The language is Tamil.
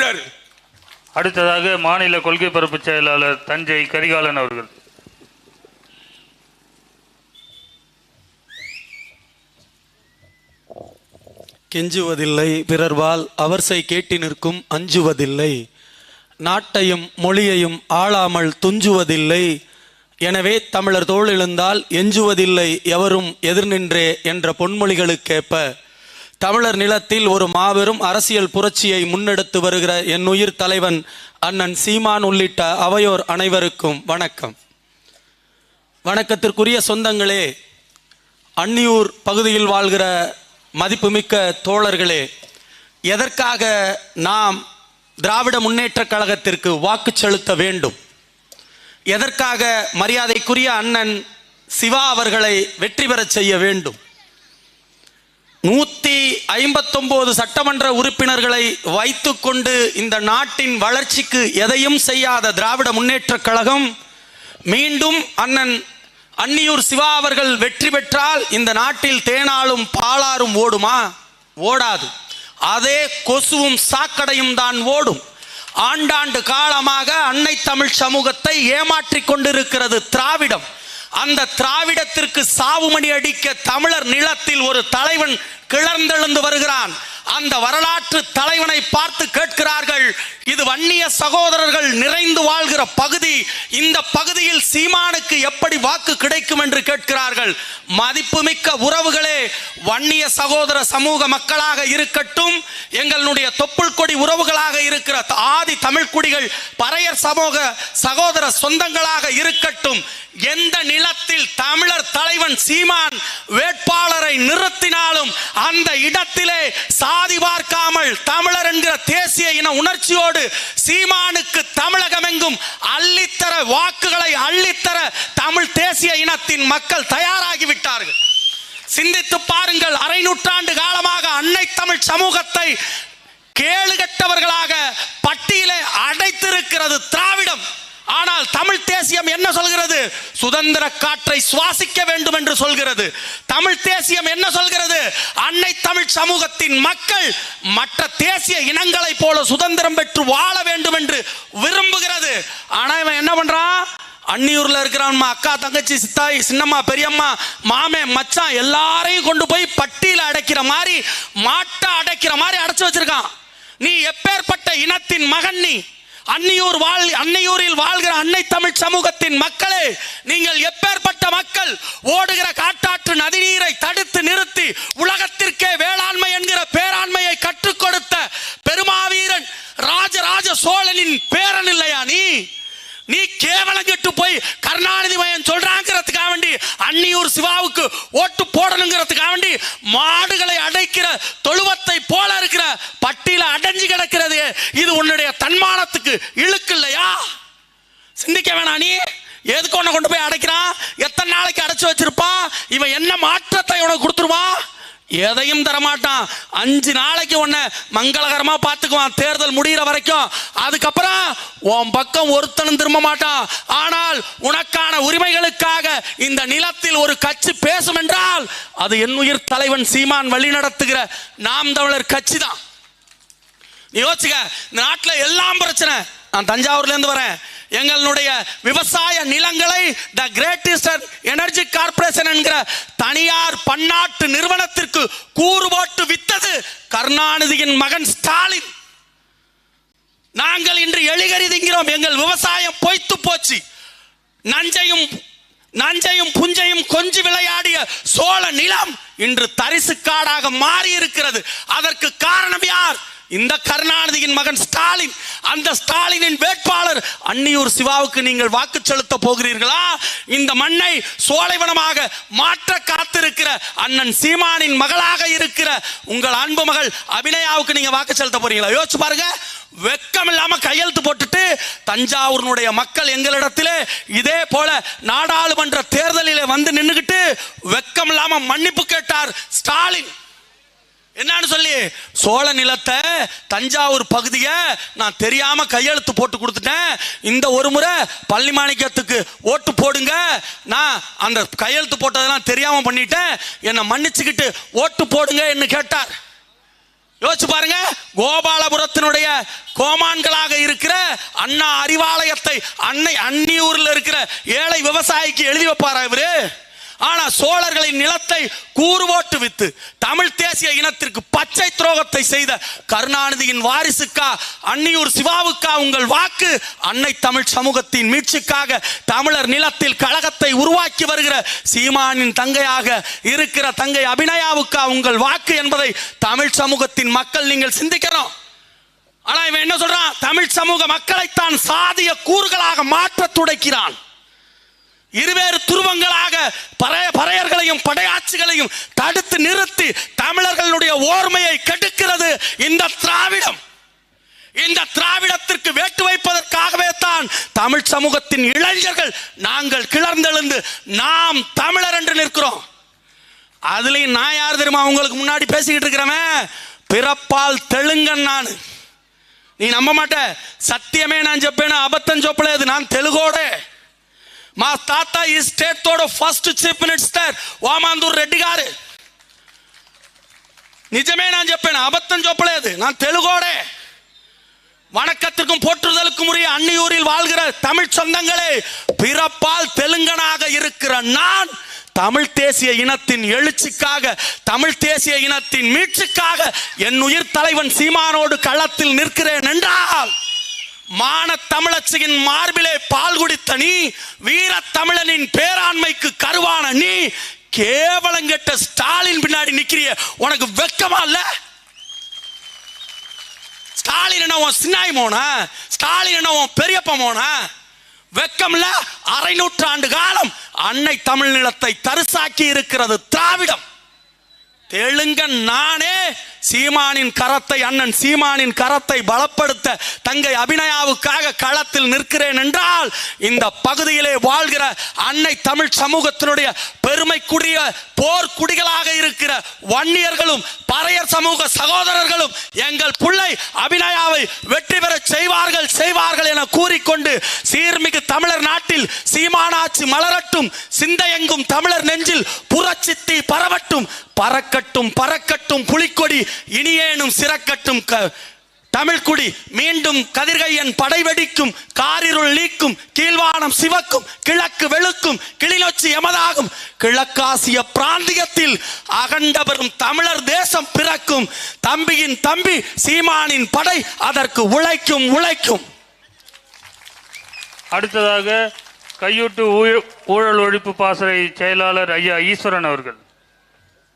தமிழர் அடுத்ததாக மாநில கொள்கை பரப்பு செயலாளர் தஞ்சை கரிகாலன் அவர்கள். கெஞ்சுவதில்லை பிறர்வால் அவர்சை கேட்டி நிற்கும் அஞ்சுவதில்லை. நாட்டையும் மொழியையும் ஆளாமல் துஞ்சுவதில்லை. எனவே தமிழர் தோள் எழுந்தால் எஞ்சுவதில்லை எவரும் எதிர்நின்றே என்ற பொன்மொழிகளுக்கேற்ப தமிழர் நிலத்தில் ஒரு மாபெரும் அரசியல் புரட்சியை முன்னெடுத்து வருகிற என் உயிர் தலைவன் அண்ணன் சீமான் உள்ளிட்ட அவையோர் அனைவருக்கும் வணக்கம். வணக்கத்திற்குரிய சொந்தங்களே அன்னியூர் பகுதியில் வாழ்கிற மதிப்புமிக்க தோழர்களே எதற்காக நாம் திராவிட முன்னேற்றக் கழகத்திற்கு வாக்கு செலுத்த வேண்டும்? எதற்காக மரியாதைக்குரிய அண்ணன் சிவா அவர்களை வெற்றி பெறச் செய்ய வேண்டும்? நூத்தி ஐம்பத்தொன்பது சட்டமன்ற உறுப்பினர்களை வைத்துக்கொண்டு இந்த நாட்டின் வளர்ச்சிக்கு எதையும் செய்யாத திராவிட முன்னேற்றக் கழகம் மீண்டும் அண்ணன் அன்னியூர் சிவா அவர்கள் வெற்றி பெற்றால் இந்த நாட்டில் தேனாலும் பாலாரும் ஓடுமா? ஓடாது. அதே கொசுவும் சாக்கடையும் தான் ஓடும். ஆண்டாண்டு காலமாக அன்னை தமிழ் சமூகத்தை ஏமாற்றிக் கொண்டிருக்கிறது திராவிடம். அந்த திராவிடத்திற்கு சாவுமணி அடிக்க தமிழர் நிலத்தில் ஒரு தலைவன் கிளர்ந்தெழுந்து வருகிறான். அந்த வரலாற்று தலைவனை பார்த்து கேட்கிறார்கள் இது வன்னிய சகோதரர்கள் நிறைந்து வாழ்கிற பகுதி இந்த பகுதியில் சீமானுக்கு எப்படி வாக்கு கிடைக்கும் என்று கேட்கிறார்கள். மதிப்புமிக்க உறவுகளே வன்னிய சகோதர சமூக மக்களாக இருக்கட்டும் எங்களுடைய தொப்புள் கொடி உறவுகளாக இருக்கிற ஆதி தமிழ் குடிகள் பறையர் சமூக சகோதர சொந்தங்களாக இருக்கட்டும் எந்த நிலத்தில் தமிழர் தலைவன் சீமான் வேட்பாளரை நிறுத்தினாலும் அந்த இடத்திலே சா சாதி பார்க்காமல் தமிழர் என்கிற தேசிய இன உணர்ச்சியோடு சீமானுக்கு தமிழகம் எங்கும் அள்ளித்தர வாக்குகளை அள்ளித்தர தமிழ் தேசிய இனத்தின் மக்கள் தயாராகிவிட்டார்கள். சிந்தித்து பாருங்கள் அரை நூற்றாண்டு காலமாக அன்னை தமிழ் சமூகத்தை கேளுகட்டவர்களாக பட்டியலை அடைத்திருக்கிறது திராவிடம். ஆனால் தமிழ் தேசியம் என்ன சொல்கிறது? சுதந்திர காற்றை சுவாசிக்க வேண்டும் என்று சொல்கிறது. தமிழ் தேசியம் என்ன சொல்கிறது? அன்னை தமிழ் சமூகத்தின் மக்கள் மற்ற தேசிய இனங்களைப் போல சுதந்திரம் பெற்று வாழ வேண்டும் என்று விரும்புகிறது. ஆனா இவன் என்ன பண்றான்? அன்னியூர்ல இருக்கிறான் அக்கா தங்கச்சி சித்தாய் சின்னம்மா பெரியம்மா மாமே மச்சான் எல்லாரையும் கொண்டு போய் பட்டியல அடைக்கிற மாதிரி மாட்டை அடைக்கிற மாதிரி அடைச்சு வச்சிருக்கான். நீ எப்பேற்பட்ட இனத்தின் மகன் நீ. அன்னியூர் வாழ் அன்னையூரில் வாழ்கிற அன்னை தமிழ் சமூகத்தின் மக்களே நீங்கள் எப்பேற்பட்ட மக்கள் ஓடுகிற காட்டாற்று நதிநீரை தடுத்து நிறுத்தி உலகத்திற்கே வேளாண்மை என்கிற பேராண்மையை கற்றுக் கொடுத்த பெருமாவீரன் ராஜராஜ சோழனின் பேரன் இல்லையா நீ? நீ கேவலம் கெட்டு போய் கருணாநிதி மயன் சொல்றாங்கிறதுக்காக வேண்டி அன்னியூர் சிவாவுக்கு ஓட்டு போடணுங்கிறதுக்காக வேண்டி மாடுகளை அடைக்கிற தொழுவத்தை போல இருக்கிற பட்டியல அடைஞ்சு கிடக்கிறது இது உன்னுடைய தன்மானத்துக்கு இழுக்கு இல்லையா சிந்திக்க வேணாம் நீ. எதுக்கு உன்னை கொண்டு போய் அடைக்கிறான் எத்தனை நாளைக்கு அடைச்சு வச்சிருப்பான் இவன் என்ன மாற்றத்தை உனக்கு கொடுத்துருவான் எதையும் தரமாட்டான். அஞ்சு நாளைக்கு உன்னை மங்களகரமா பார்த்துக்குவான். தேர்தல் முடிகிற வரைக்கும். அதுக்கப்புறம் உன் பக்கம் ஒருத்தனும் திரும்ப மாட்டான். ஆனால் உனக்கான உரிமைகளுக்காக இந்த நிலத்தில் ஒரு கட்சி பேசும் என்றால் அது என் உயிர் தலைவன் சீமான் வழி நடத்துகிற நாம் தமிழர் கட்சி தான் நீ யோசிச்சுக்க இந்த நாட்டில் எல்லாம் பிரச்சனை. நான் தஞ்சாவூர்ல இருந்து வரேன். எங்களுடைய விவசாய நிலங்களை த கிரேட்டஸ்ட் எனர்ஜி கார்பரேஷன் என்கிற தனியார் பன்னாட்டு நிறுவனத்திற்கு கூறு போட்டு வித்தது கருணாநிதியின் மகன் ஸ்டாலின். நாங்கள் இன்று எளிகரி திங்கிறோம். எங்கள் விவசாயம் பொய்த்து போச்சு. நஞ்சையும் நஞ்சையும் புஞ்சையும் கொஞ்சி விளையாடிய சோழ நிலம் இன்று தரிசு காடாக மாறி இருக்கிறது அதற்கு காரணம் யார்? இந்த கருணாநிதியின் மகன் ஸ்டாலின் அந்த ஸ்டாலினின் வேட்பாளர் அன்னியூர் சிவாவுக்கு நீங்கள் வாக்கு செலுத்த போகிறீர்களா? இந்த மண்ணை சோலைவனமாக மாற்ற காத்திருக்கிற அண்ணன் சீமானின் மகளாக இருக்கிற உங்கள் அன்பு மகள் அபிநயாவுக்கு நீங்க வாக்கு செலுத்த போறீங்களா? யோசிச்சு பாருங்க. வெக்கம் இல்லாம கையெழுத்து போட்டுட்டு தஞ்சாவூரினுடைய மக்கள் எங்களிடத்திலே இதே போல நாடாளுமன்ற தேர்தலிலே வந்து நின்னுகிட்டு வெக்கம் இல்லாம மன்னிப்பு கேட்டார் ஸ்டாலின். என்னன்னு சொல்லி சோழ நிலத்தை தஞ்சாவூர் பகுதியை நான் தெரியாம கையெழுத்து போட்டு கொடுத்துட்டேன். இந்த ஒரு முறை பள்ளி மாணிக்கத்துக்கு ஓட்டு போடுங்க. நான் அந்த கையெழுத்து போட்டதெல்லாம் தெரியாம பண்ணிட்டேன். என்னை மன்னிச்சுக்கிட்டு ஓட்டு போடுங்க என்று கேட்டார். யோசிச்சு பாருங்க கோபாலபுரத்தினுடைய கோமான்களாக இருக்கிற அண்ணா அறிவாலயத்தை அன்னை அன்னியூர்ல இருக்கிற ஏழை விவசாயிக்கு எழுதி வைப்பாரா இவரு? ஆனா சோழர்களின் நிலத்தை கூறுவோட்டு வித்து தமிழ் தேசிய இனத்திற்கு பச்சை துரோகத்தை செய்த கருணாநிதியின் வாரிசுக்கா அன்னியூர் சிவாவுக்கா உங்கள் வாக்கு? அன்னை தமிழ் சமூகத்தின் மீட்சிக்காக தமிழர் நிலத்தில் கழகத்தை உருவாக்கி வருகிற சீமானின் தங்கையாக இருக்கிற தங்கை அபிநயாவுக்கா உங்கள் வாக்கு என்பதை தமிழ் சமூகத்தின் மக்கள் நீங்கள் சிந்திக்கிறோம். ஆனா இவன் என்ன சொல்றான்? தமிழ் சமூக மக்களைத்தான் சாதிய கூறுகளாக மாற்ற துடைக்கிறான். இருவேறு துருவங்களாக பறைய பறையர்களையும் படையாட்சிகளையும் தடுத்து நிறுத்தி தமிழர்களுடைய ஓர்மையை கெடுக்கிறது இந்த திராவிடம். இந்த திராவிடத்திற்கு வேட்டு வைப்பதற்காகவே தான் தமிழ் சமூகத்தின் இளைஞர்கள் நாங்கள் கிளர்ந்தெழுந்து நாம் தமிழர் என்று நிற்கிறோம். அதுலேயும் நான் யார் தெரியுமா உங்களுக்கு முன்னாடி பேசிக்கிட்டு இருக்கிறவன்? பிறப்பால் தெலுங்கன் நான். நீ நம்ப மாட்ட. சத்தியமே நான் செப்பேன்னு அபத்தம் சொப்பலேது நான் தெலுங்கோட మా తాత ఈ స్టేట్ తోడు ఫస్ట్ చీఫ్ మినిస్టర్ వామాందూర్ రెడ్డి గారు నిజమే நான் చెప్పాను అబద్ధం చెప్పలేదు நான் తెలుగోడే வணக்கத்திற்கும் போற்றுதலுக்கும் உரிய அன்னியூரில் வாழ்கிற தமிழ் சொந்தங்களே பிறப்பால் தெலுங்கனாக இருக்கிற நான் தமிழ் தேசிய இனத்தின் எழுச்சிக்காக தமிழ் தேசிய இனத்தின் மீட்சிக்காக என் உயிர் தலைவன் சீமானோடு களத்தில் நிற்கிறேன் என்றால் மான தமிழச்சியின் மார்பிலே பால் குடித்த நீ வீர தமிழனின் பேராண்மைக்கு கருவான நீ கேவலங்கெட்ட ஸ்டாலின் பின்னாடி நிக்கிறிய. உனக்கு வெக்கமா இல்ல? ஸ்டாலின் என்ன உன் சின்னாய் மோனா? ஸ்டாலின் என்ன உன் பெரியப்ப மோனா? வெக்கம்ல அரை நூற்றாண்டு காலம் அன்னை தமிழ் நிலத்தை தரிசாக்கி இருக்கிறது திராவிடம். தெலுங்கன் நானே சீமானின் கரத்தை அண்ணன் சீமானின் கரத்தை பலப்படுத்த தங்கை அபிநயாவுக்காக களத்தில் நிற்கிறேன் என்றால் இந்த பகுதியிலே வாழ்கிற அன்னை தமிழ் சமூகத்தினுடைய பெருமைக்குரிய போர்க்குடிகளாக இருக்கிற வன்னியர்களும் பறையர் சமூக சகோதரர்களும் எங்கள் பிள்ளை அபிநயாவை வெற்றி பெற செய்வார்கள் செய்வார்கள் என கூறிக்கொண்டு சீர்மிகு தமிழர் நாட்டில் சீமானாட்சி மலரட்டும் சிந்தையெங்கும் தமிழர் நெஞ்சில் புறச்சித்தி பரவட்டும் பறக்கட்டும் பறக்கட்டும் புலிக்கொடி இனியேனும் சிறக்கட்டும் க தமிழ்குடி. மீண்டும் கதிர்கையன் படைவெடிக்கும் காரிருள் நீக்கும் கீழ்வானம் சிவக்கும் கிழக்கு வெளுக்கும் கிளிநொச்சி எமதாகும். கிழக்காசிய பிராந்தியத்தில் அகண்டபெரும் தமிழர் தேசம் பிறக்கும். தம்பியின் தம்பி சீமானின் படை அதற்கு உழைக்கும் உழைக்கும். அடுத்ததாக கையூட்டு ஊழ- ஊழல் ஒழிப்பு பாசறை செயலாளர் ஐயா ஈஸ்வரன் அவர்கள்.